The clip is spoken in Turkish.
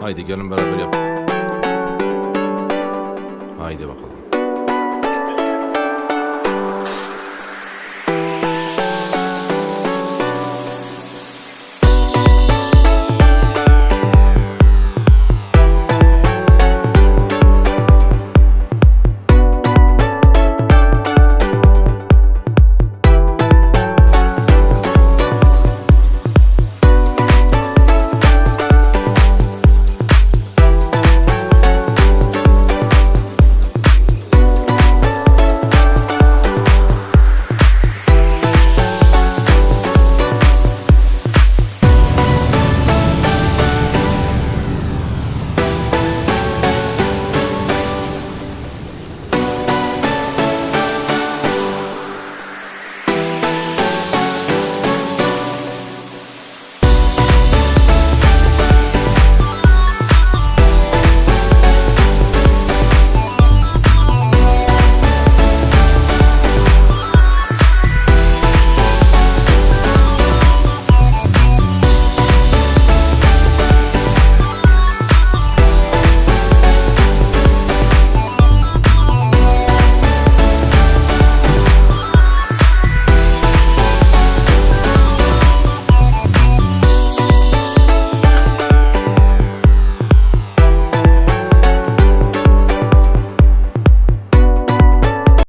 Haydi gelin beraber yap. Haydi bakalım.